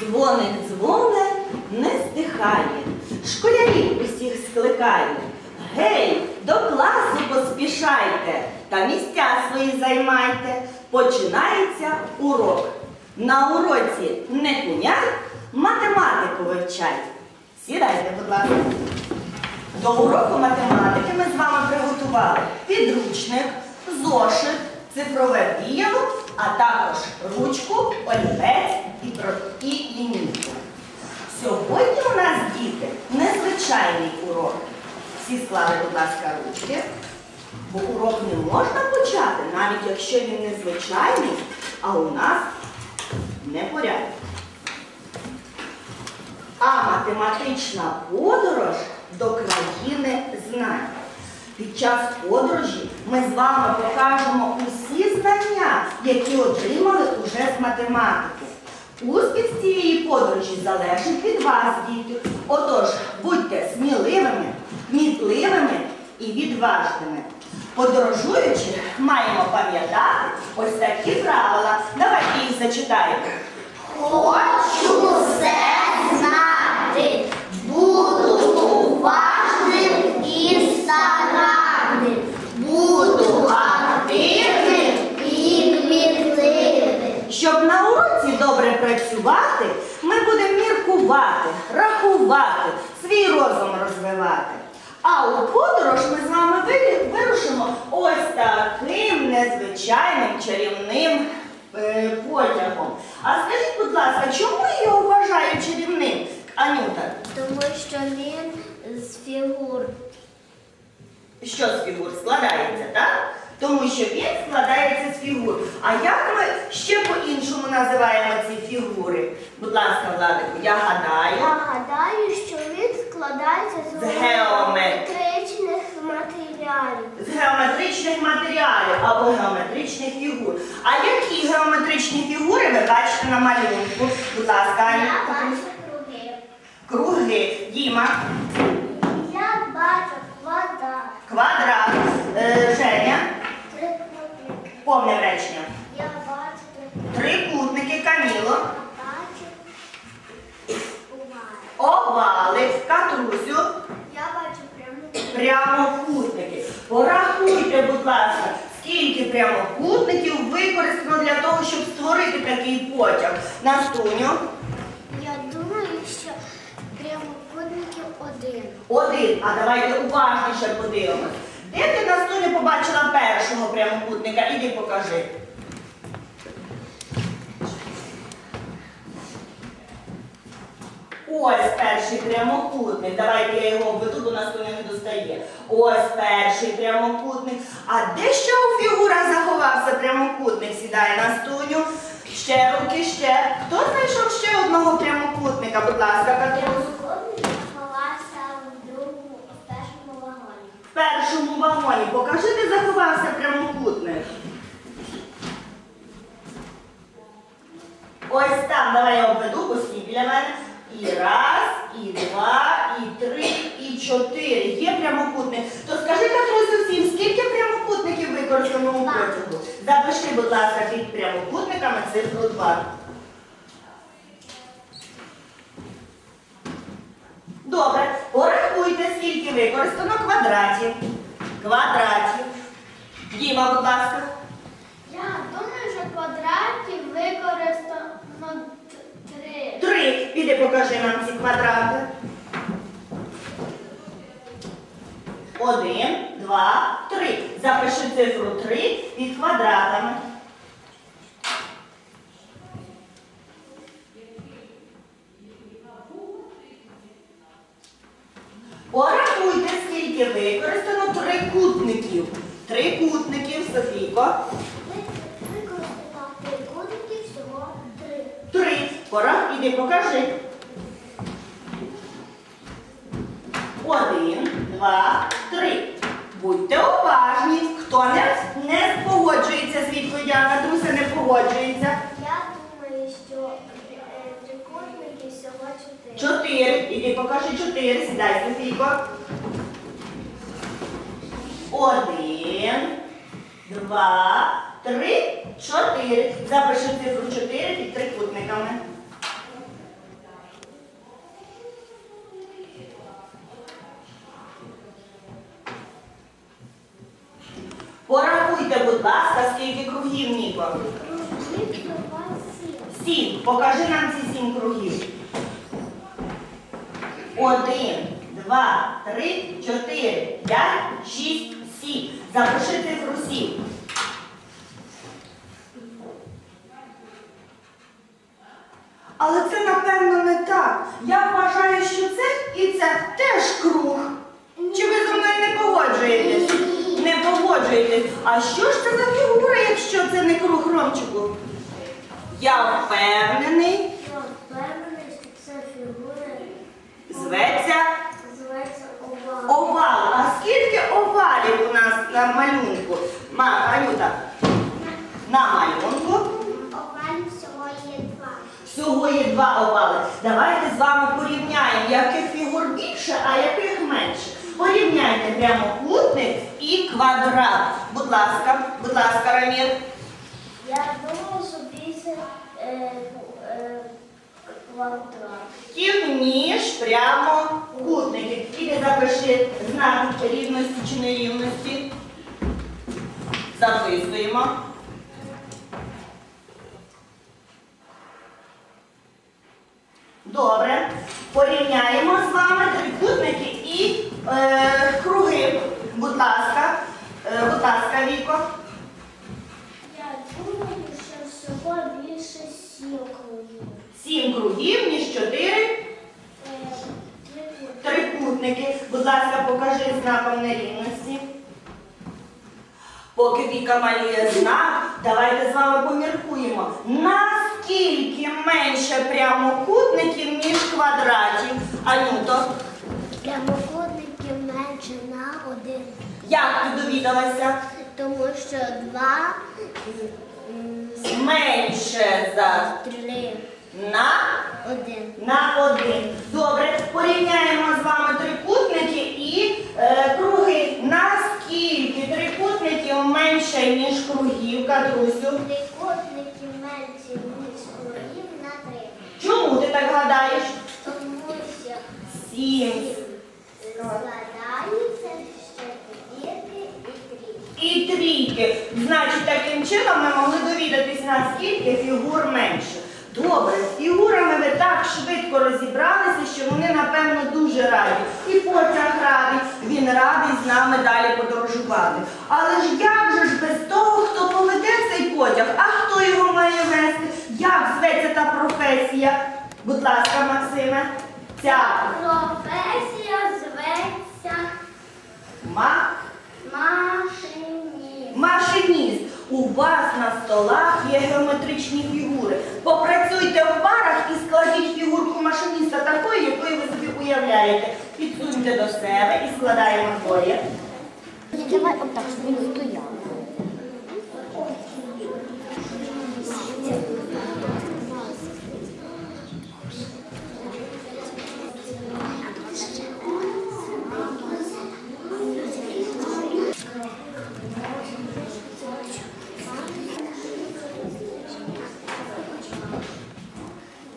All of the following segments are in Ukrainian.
Дзвоник дзвоне, не стихає, школярів усіх скликає. Гей, до класу поспішайте та місця свої займайте. Починається урок. На уроці не куняй, математику вивчай. Сідайте, будь ласка. До уроку математики ми з вами приготували підручник, зошит, цифрове діяло, а також ручку, олівець і, лінійку. Сьогодні у нас, діти, незвичайний урок. Всі склали, будь ласка, ручки, бо урок не можна почати, навіть якщо він незвичайний, а у нас непорядок. А математична подорож до країни знань. Під час подорожі ми з вами покажемо усі знання, які отримали уже з математики. Успіх цієї подорожі залежить від вас, діти. Отож, будьте сміливими, кмітливими і відважними. Подорожуючи, маємо пам'ятати ось такі правила. Давайте їх зачитаємо. Хочу все знати, буду уважним і старанним, буду активним і кмітливим. Щоб на уроці добре працювати, ми будемо міркувати, рахувати, свій розум розвивати. А у подорож ми з вами ви- вирушимо ось таким незвичайним чарівним е, потягом. А скажіть, будь ласка, чому я його вважаю чарівним? Анюта, Тому що він з фігур. що з фігур складається, так? Тому що він складається з фігур. А як ми ще по-іншому називаємо ці фігури? Будь ласка, Владику, я гадаю. Я гадаю, що він складається з З геометричних матеріалів. з геометричних матеріалів або геометричних фігур. А які геометричні фігури ви бачите на малюнку? Будь ласка, Я бачу круги. Круги. Діма. Я бачу квадрат. Квадрат. Е, Женя. Трикутник. Повне речення. Я бачу трикутник. Трикутники Каміло. Бачу овал. Овали. Катрусю. Прямокутники. Порахуйте, будь ласка, скільки прямокутників використано для того, щоб створити такий потяг. Настуню. Я думаю, що прямокутників один. Один. А давайте уважніше подивимось. Де ти Настуня побачила першого прямокутника? Іди покажи. Ось перший прямокутник. Давайте я його обведу, бо Настуня не достає. Ось перший прямокутник. А де ще у фігурах заховався прямокутник? Сідає Настуню. Ще руки, ще. Хто знайшов ще одного прямокутника? Будь ласка, Катрус. Прямокутник заховався в першому вагоні. В першому вагоні. Покажи, де заховався прямокутник. Ось там, давай я обведу, постій біля мене. І раз, і два, і три, і чотири. Є прямокутник. То скажи, Катрусю, всім, скільки прямокутників використано у Два. потягу? Запиши, будь ласка, під прямокутниками цифру 2. Добре, порахуйте, скільки використано квадратів. Квадратів. Діма, будь ласка. Я думаю, що квадратів використано три. Піди покажи нам ці квадрати. Один, два, три. Запиши цифру три під квадратами. Порахуйте, скільки використано трикутників. Трикутників, Софійко. Ви- Використано трикутників всього три. Три. Пора, іди покажи. Один, два, три. Будьте уважні. Хто не, не погоджується з відповіддю, а Катруся не погоджується. Я думаю, що е, всього чотири. Чотири. Іди покажи чотири. Сідай, Софійко. Один, два, три, чотири. Запиши цифру чотири під трикутниками. Порахуйте, будь ласка, скільки кругів, Ніко. Кружки у вас сім. Сім. Покажи нам ці сім кругів. Один, два, три, чотири, п'ять, шість, сім. Запиши цифру сім. Але це, напевно, не так. Я вважаю, що це і це теж круг. Чи ви зі мною не погоджуєтесь? Не погоджуєтесь. А що ж це за фігура, якщо це не круг Ромчику? Я впевнений, Я впевнений, що це фігура зветься називається овал. овал. А скільки овалів у нас на малюнку? Ма, Анюта, на малюнку Овалів всього є два. всього є два овали. Давайте з вами порівняємо, яких фігур більше, а яких менше. Порівняйте прямокутник і квадрат. Будь ласка, будь ласка, Рамір. Я думаю, що більше е, е, квадрат. Ків ніж прямокутники. Іди запиши знак рівності чи нерівності. Записуємо. Добре. Порівняємо з вами трикутники і е, круги. Будь ласка. Е, будь ласка, Віко. Я думаю, що всього більше сім кругів. Сім кругів, ніж чотири Е, трикутник. Трикутники, будь ласка, покажи знаком нерівності. Поки Віка малює знак, давайте з вами поміркуємо. Наскільки менше прямокутників, ніж квадратів? Анюто, Прямокутників менше на один. як ти довідалася? Тому що два Менше за три на один. на один. Добре, порівняємо з вами трикутники і е, круги. Наскільки трикутників менше, ніж кругів, Катрусю? Трикутників менше ніж кругів на три. Чому ти так гадаєш? Тому що Сім складаються ще дірки і трійки. і трійки. Значить, таким чином ми могли довідатись, наскільки фігур менше. Добре, з фігурами ви так швидко розібралися, що вони, напевно, дуже раді. І потяг радий, він радий з нами далі подорожувати. Але ж як же ж без того, хто поведе цей потяг, а хто його має вести? Як зветься та професія? Будь ласка, Максиме, ця Професія зветься ма. машиніст. Машиніст, у вас на столах є геометричні фігури. Попрацюйте в парах і складіть фігурку машиніста такою, якою ви собі уявляєте. Підсуньте до себе і складаємо двоє. Давай отак, щоб він стояв.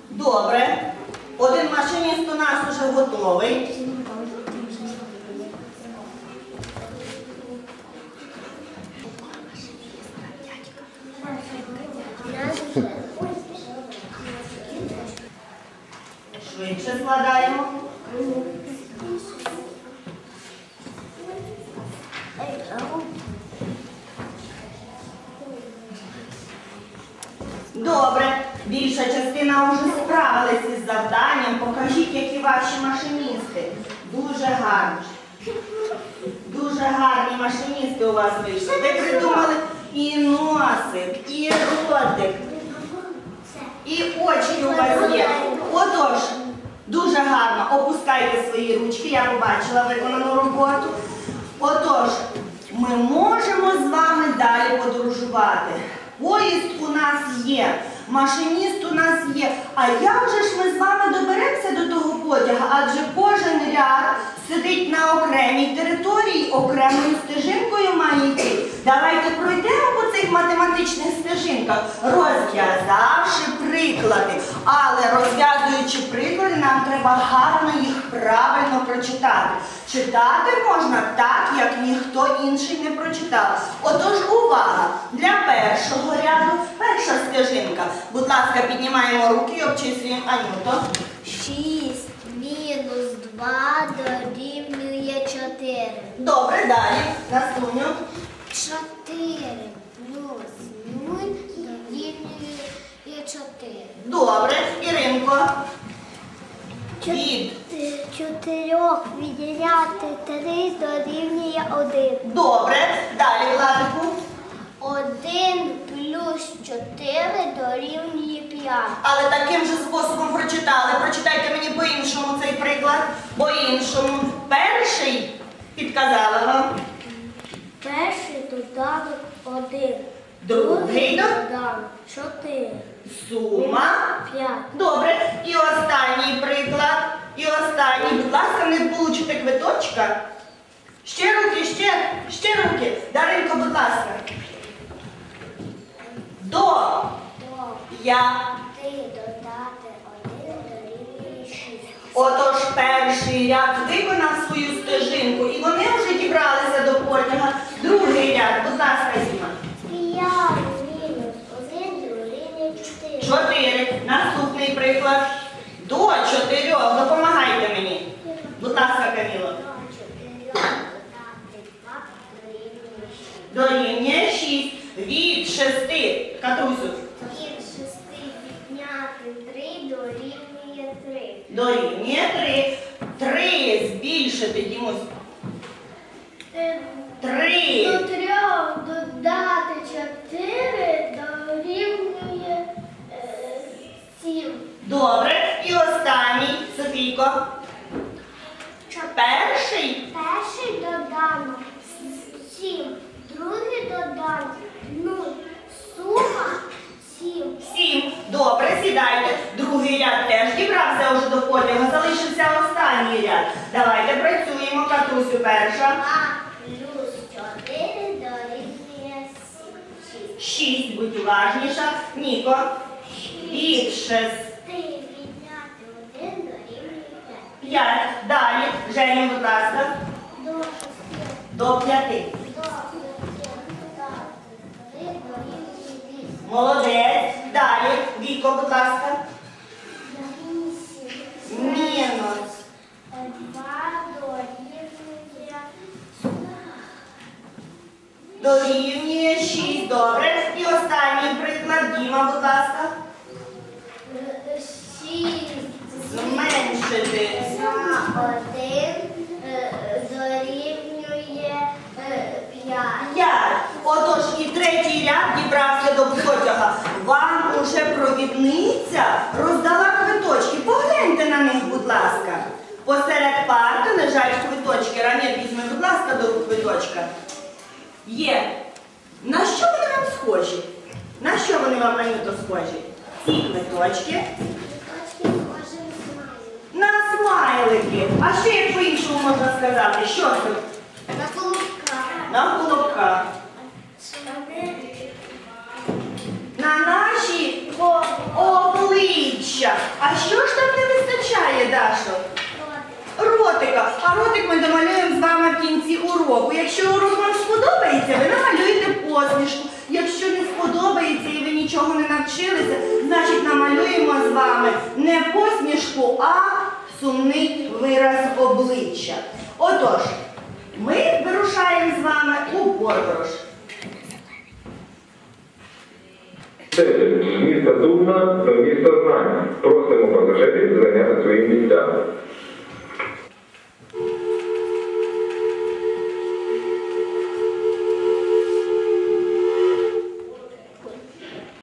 Добре. Один машиніст у нас готовий. Швидше складаємо. Добре, більша частина вже справилась із завданням. Покажіть, які ваші машиністи. Дуже гарні. Дуже гарні машиністи у вас вийшли. Ви придумали і носик, і ротик, і очі у вас є. Отож, дуже гарно опускайте свої ручки, я побачила виконану роботу. Отож, ми можемо з вами далі подорожувати. Поїзд у нас є, машиніст у нас є. А як же ж ми з вами доберемося до того потяга? Адже кожен ряд сидить на окремій території, окремою стежинкою має йти. Давайте пройдемо по цих математичних стежинках, розв'язавши приклади. Але розв'язуючи приклади, нам треба гарно їх правильно прочитати. Читати можна так, як ніхто інший не прочитав. Отож, увага! Для першого ряду перша стежинка. Будь ласка, піднімаємо руки і обчислюємо Анюто. 6 мінус 2 дорівнює 4. Добре, далі. Настуню. 4 плюс 0 дорівнює 4. Добре. Іринко. Від. 4 відняти 3 дорівнює 1. Добре. Далі, Владику. 1 плюс 4 дорівнює 5. Але таким же способом прочитали. Прочитайте мені по-іншому цей приклад. По-іншому. Перший підказала вам. Перший доданок 1. Другий до- доданок 4. Сума. 5. Добре. І останній приклад. І останній. Будь ласка, не получите квиточка. Ще руки, ще, ще руки. Даринко, будь ласка. До. Я. 3 додати 1 дорівнює 6. Отож перший ряд виконав свою стежинку, і вони вже дібралися до потяга. Другий ряд, будь ласка, Зіма. 5 мінус 1 дорівнює 4. Чотири. Наступний приклад. До чотирьох. Допомагайте мені. Будь ласка, Каміло. До 4 додати 2 дорівнює 6. Дорівнює шість. Від шести. 3 дорівнює 3. Dорівнює три. Три збільшити, Дімусь. До Три. 3 додати 4 дорівнює 7. Добре. І останній. Софійко. Перший. Перший доданок 7, другий доданок 0, сума 7. Сім. Добре, сідайте. Другий ряд теж дібрався вже до потягу. Залишився останній ряд. Давайте працюємо. Катрусю перша. 2 плюс 4 дорівнює 6. Шість. Будь уважніша. Ніко. Від шести. відняти 1 дорівнює 5. П'ять. Далі. Женя, будь ласка. До 6 п'яти. до 5 додати 3 дорівнює 8. Молодець. Далі. Віко, будь ласка. 8 Мінус. 2 дорівнює Дорівнює шість. Добре. І останній приклад. Діма, будь ласка. 6 Зменшити. на 1 дорівнює 5. П'ять. Отож, і третій ряд дібрався до потяга. Вам уже провідниця роздала квиточки. Погляньте на них, будь ласка. Посеред парти лежать квиточки. Ранет візьми, будь ласка, до рук квиточка. Є. На що вони вам схожі? На що вони вам, Анюто, схожі? Ці квиточки на смайлики. А ще як по-іншому можна сказати? Що це? На колобка. На колобка. На наші обличчя. А що ж там не вистачає, Дашо? Ротика. А ротик ми домалюємо з вами в кінці уроку. Якщо урок вам сподобається, ви намалюєте посмішку. Якщо не сподобається і ви нічого не навчилися, значить намалюємо з вами не посмішку, а сумний вираз обличчя. Отож, ми вирушаємо з вами у подорож. Місто Дубна до міста Знань. Просимо пасажирів зайняти свої місця.